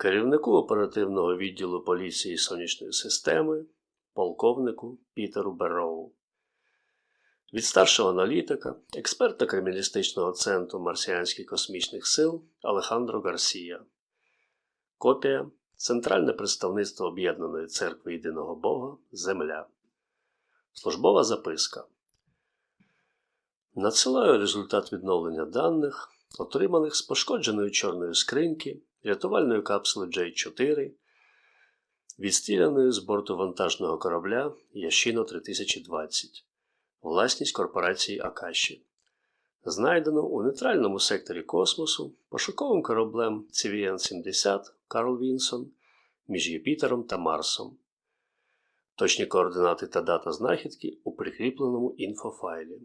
керівнику оперативного відділу поліції сонячної системи, полковнику Пітеру Берроу. Від старшого аналітика, експерта криміналістичного центру Марсіанських космічних сил Алехандро Гарсія. Копія Центральне представництво Об'єднаної церкви Єдиного Бога Земля. Службова записка. Надсилаю результат відновлення даних, отриманих з пошкодженої чорної скриньки, рятувальної капсули J4, відстріляної з борту вантажного корабля Яшіно 3020, власність корпорації Акаші. Знайдено у нейтральному секторі космосу пошуковим кораблем CVN-70 Карл Вінсон між Юпітером та Марсом. Точні координати та дата знахідки у прикріпленому інфофайлі.